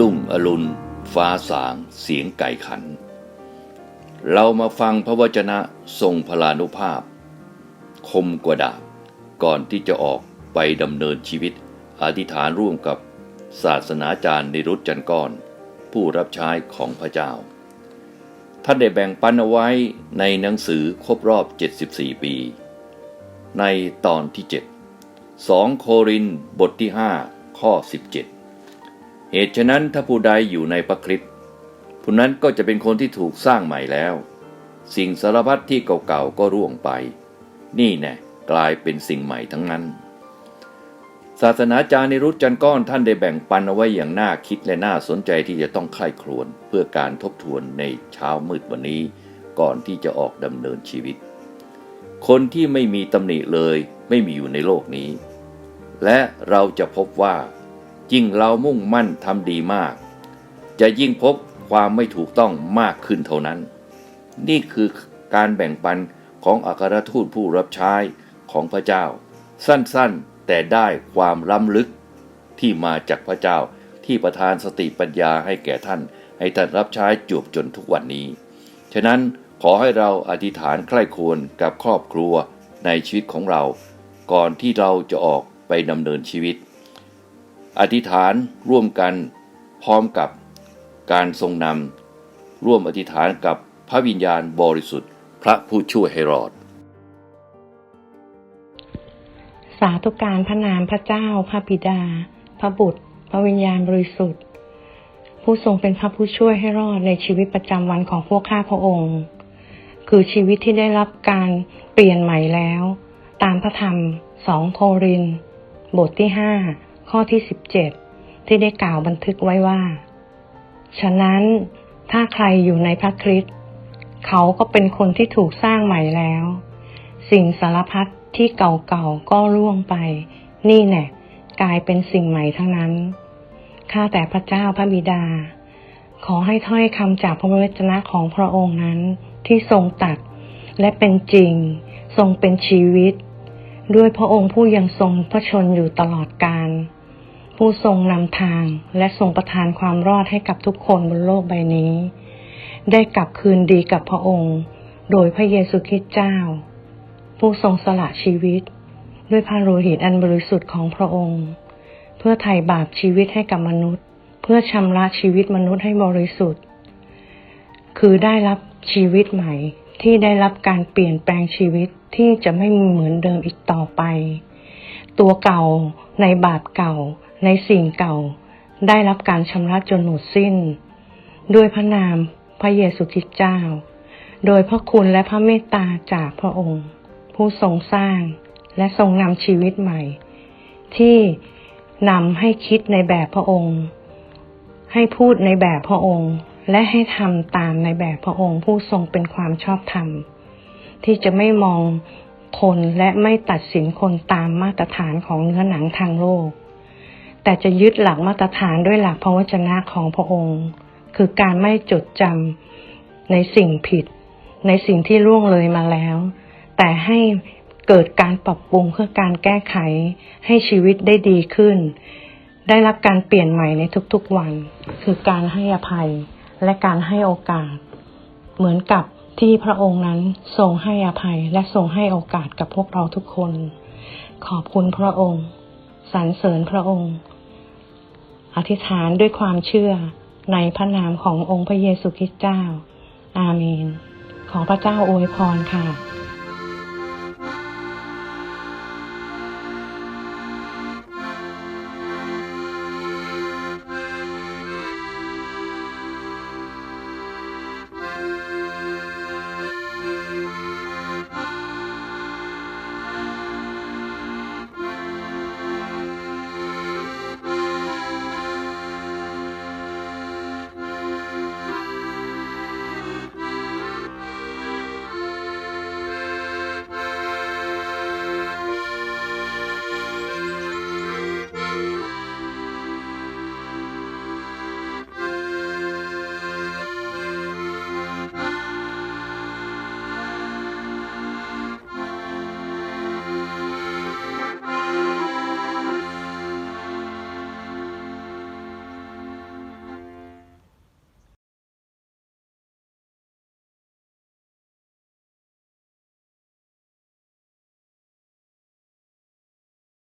ลุ่งอรุณ ฟ้าสาง เสียงไก่ขัน เรามาฟังพระวจนะทรงพลานุภาพ คมกว่าดาบก่อนที่จะออกไปดำเนินชีวิต อธิษฐานร่วมกับศาสนาจารย์นิรุตจันทร์ก้อน ผู้รับใช้ของพระเจ้า ท่านได้แบ่งปันเอาไว้ในหนังสือครบรอบ 74 ปี ในตอนที่ 7 2 โครินบทที่ 5 ข้อ 17 เหตุฉะนั้นถ้าผู้ใดอยู่ในพระคริสต์ผู้นั้นก็จะเป็นคนที่ถูกสร้างใหม่แล้ว สิ่งสารพัดที่เก่าๆก็ร่วงไป นี่แน่กลายเป็นสิ่งใหม่ทั้งนั้น ศาสนาจารย์ในรุตจันก้อนท่านได้แบ่งปันเอาไว้อย่างน่าคิดและน่าสนใจที่จะต้องใคร่ครวญเพื่อการทบทวนในเช้ามืดวันนี้ ก่อนที่จะออกดำเนินชีวิต คนที่ไม่มีตำหนิเลยไม่มีอยู่ในโลกนี้ และเราจะพบว่า ยิ่งเรามุ่งมั่นทำดีมาก จะยิ่งพบความไม่ถูกต้องมากขึ้นเท่านั้น นี่คือการแบ่งปันของอัครทูตผู้รับใช้ของพระเจ้า สั้นๆ แต่ได้ความล้ำลึกที่มาจากพระเจ้าที่ประทานสติปัญญาให้แก่ท่าน ให้ท่านรับใช้จวบจนทุกวันนี้ ฉะนั้นขอให้เราอธิษฐานใคร่ควรกับครอบครัวในชีวิตของเรา ก่อนที่เราจะออกไปดำเนินชีวิต อธิษฐานร่วมกันพร้อมกับการทรงนำร่วมอธิษฐานกับพระวิญญาณบริสุทธิ์ พระผู้ช่วยให้รอด สาธุการพระนามพระเจ้าพระบิดา พระบุตร พระวิญญาณบริสุทธิ์ ผู้ทรงเป็นพระผู้ช่วยให้รอดในชีวิตประจำวันของพวกข้าพระองค์ คือชีวิตที่ได้รับการเปลี่ยนใหม่แล้ว ตามพระธรรมสองโคริน บทที่ห้า ข้อที่สิบเจ็ดที่ได้กล่าวบันทึกไว้ว่า ฉะนั้นถ้าใครอยู่ในพระคริสต์เขาก็เป็นคนที่ถูกสร้างใหม่แล้ว สิ่งสารพัดที่เก่าๆก็ร่วงไป นี่แน่กลายเป็นสิ่งใหม่ทั้งนั้น ข้าแต่พระเจ้าพระบิดา ขอให้ถ้อยคำจากพระวจนะของพระองค์นั้นที่ทรงตัดและเป็นจริง ทรงเป็นชีวิต ด้วยพระองค์ผู้ยังทรงพระชนอยู่ตลอดกาล ผู้ทรงนำทางและทรงประทานความรอดให้กับทุกคนบนโลกใบนี้ ได้กลับคืนดีกับพระองค์ โดยพระเยซูคริสต์เจ้า ผู้ทรงสละชีวิต ด้วยพระโลหิตอันบริสุทธิ์ของพระองค์ เพื่อไถ่บาปชีวิตให้กับมนุษย์ เพื่อชำระชีวิตมนุษย์ให้บริสุทธิ์ คือได้รับชีวิตใหม่ที่ได้รับการเปลี่ยนแปลงชีวิตที่จะไม่เหมือนเดิมอีกต่อไป ตัวเก่าในบาปเก่า ในสิ่งเก่าได้รับการชำระจนหมดสิ้น ด้วยพระนามพระเยซูคริสต์เจ้า โดยพระคุณและพระเมตตาจากพระองค์ ผู้ทรงสร้างและทรงนำชีวิตใหม่ ที่นำให้คิดในแบบพระองค์ ให้พูดในแบบพระองค์ และให้ทำตามในแบบพระองค์ ผู้ทรงเป็นความชอบธรรม ที่จะไม่มองคนและไม่ตัดสินคนตามมาตรฐานของเนื้อหนังทางโลก แต่จะยึดหลักมาตรฐานด้วยหลักพระวจนะของพระองค์ คือการไม่จดจำในสิ่งผิด ในสิ่งที่ล่วงเลยมาแล้ว แต่ให้เกิดการปรับปรุงเพื่อการแก้ไขให้ชีวิตได้ดีขึ้น ได้รับการเปลี่ยนใหม่ในทุกๆวัน คือการให้อภัยและการให้โอกาส เหมือนกับที่พระองค์นั้นทรงให้อภัยและทรงให้โอกาสกับพวกเราทุกคน ขอบคุณพระองค์สรรเสริญพระองค์ อธิษฐานด้วยความเชื่อในพระนามขององค์พระเยซูคริสต์เจ้า อาเมน ขอพระเจ้าอวยพรค่ะ